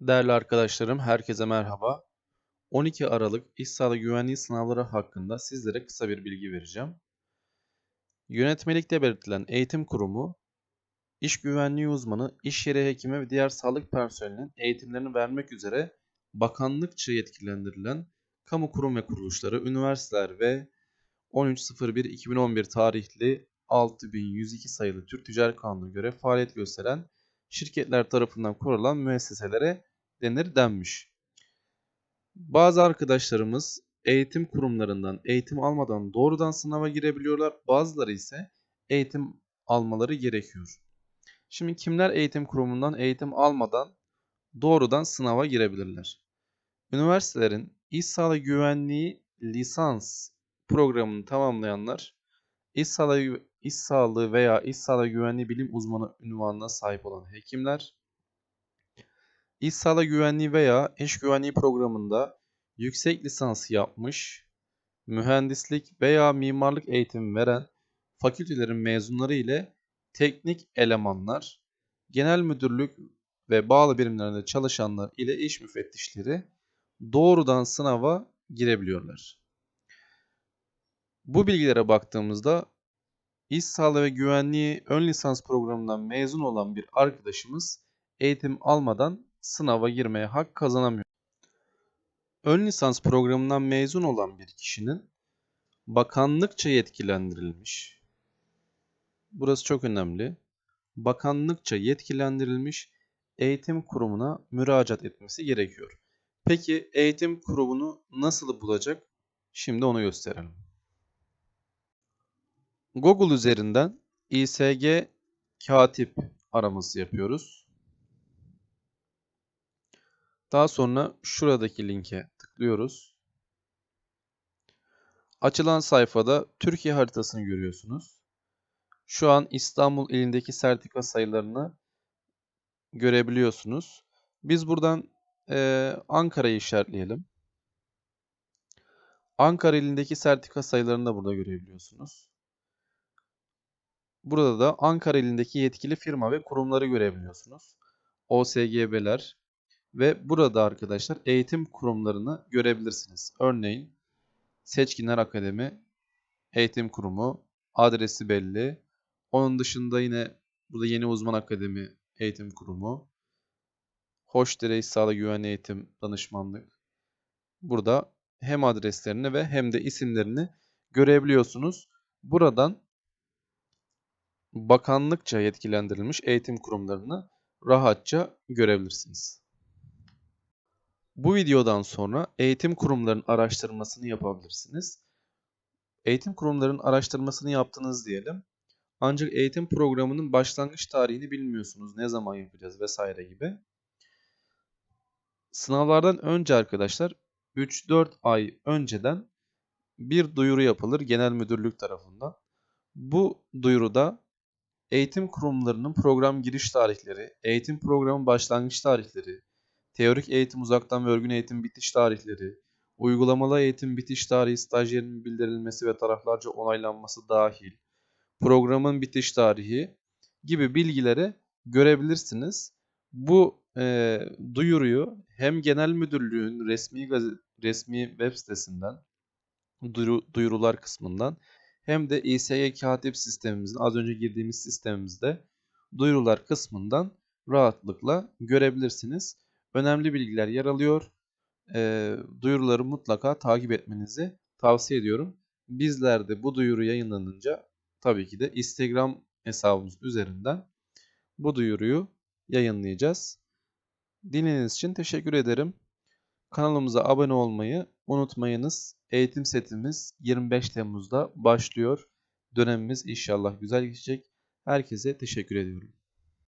Değerli arkadaşlarım, herkese merhaba. 12 Aralık İş Sağlığı Güvenliği sınavları hakkında sizlere kısa bir bilgi vereceğim. Yönetmelikte belirtilen eğitim kurumu, iş güvenliği uzmanı, iş yeri hekimi ve diğer sağlık personelinin eğitimlerini vermek üzere bakanlıkça yetkilendirilen kamu kurum ve kuruluşları, üniversiteler ve 13.01.2011 tarihli 6102 sayılı Türk Ticaret Kanunu'na göre faaliyet gösteren şirketler tarafından kurulan müesseselere denir denmiş. Bazı arkadaşlarımız eğitim kurumlarından eğitim almadan doğrudan sınava girebiliyorlar. Bazıları ise eğitim almaları gerekiyor. Şimdi kimler eğitim kurumundan eğitim almadan doğrudan sınava girebilirler? Üniversitelerin iş sağlığı güvenliği lisans programını tamamlayanlar, iş sağlığı, iş sağlığı veya iş sağlığı güvenliği bilim uzmanı ünvanına sahip olan hekimler, iş sağlığı güvenliği veya iş güvenliği programında yüksek lisans yapmış, mühendislik veya mimarlık eğitimi veren fakültelerin mezunları ile teknik elemanlar, genel müdürlük ve bağlı birimlerinde çalışanlar ile iş müfettişleri doğrudan sınava girebiliyorlar. Bu bilgilere baktığımızda İş Sağlığı ve Güvenliği ön lisans programından mezun olan bir arkadaşımız eğitim almadan sınava girmeye hak kazanamıyor. Ön lisans programından mezun olan bir kişinin bakanlıkça yetkilendirilmiş. Burası çok önemli. Bakanlıkça yetkilendirilmiş eğitim kurumuna müracaat etmesi gerekiyor. Peki eğitim kurumunu nasıl bulacak? Şimdi onu gösterelim. Google üzerinden İSG katip araması yapıyoruz. Daha sonra şuradaki linke tıklıyoruz. Açılan sayfada Türkiye haritasını görüyorsunuz. Şu an İstanbul ilindeki sertifika sayılarını görebiliyorsunuz. Biz buradan e, Ankara'yı işaretleyelim. Ankara ilindeki sertifika sayılarını da burada görebiliyorsunuz. Burada da Ankara ilindeki yetkili firma ve kurumları görebiliyorsunuz. OSGB'ler ve burada arkadaşlar eğitim kurumlarını görebilirsiniz. Örneğin Seçkinler Akademi Eğitim Kurumu adresi belli. Onun dışında yine burada Yeni Uzman Akademi Eğitim Kurumu. Hoşdere Sağlığı Güvenliği Eğitim Danışmanlık. Burada hem adreslerini ve hem de isimlerini görebiliyorsunuz. Buradan bakanlıkça yetkilendirilmiş eğitim kurumlarını rahatça görebilirsiniz. Bu videodan sonra eğitim kurumlarının araştırmasını yapabilirsiniz. Eğitim kurumlarının araştırmasını yaptınız diyelim. Ancak eğitim programının başlangıç tarihini bilmiyorsunuz. Ne zaman yapacağız vesaire gibi. Sınavlardan önce arkadaşlar 3-4 ay önceden bir duyuru yapılır genel müdürlük tarafından. Bu duyuruda eğitim kurumlarının program giriş tarihleri, eğitim programı başlangıç tarihleri, teorik eğitim uzaktan ve örgün eğitim bitiş tarihleri, uygulamalı eğitim bitiş tarihi stajyerin bildirilmesi ve taraflarca onaylanması dahil, programın bitiş tarihi gibi bilgileri görebilirsiniz. Bu e, duyuruyu hem genel müdürlüğün resmi resmi web sitesinden duyuru, duyurular kısmından hem de İSG katip sistemimizin az önce girdiğimiz sistemimizde duyurular kısmından rahatlıkla görebilirsiniz. Önemli bilgiler yer alıyor. E, duyuruları mutlaka takip etmenizi tavsiye ediyorum. Bizler de bu duyuru yayınlanınca tabii ki de Instagram hesabımız üzerinden bu duyuruyu yayınlayacağız. Dinlediğiniz için teşekkür ederim. Kanalımıza abone olmayı unutmayınız. Eğitim setimiz 25 Temmuz'da başlıyor. Dönemimiz inşallah güzel geçecek. Herkese teşekkür ediyorum.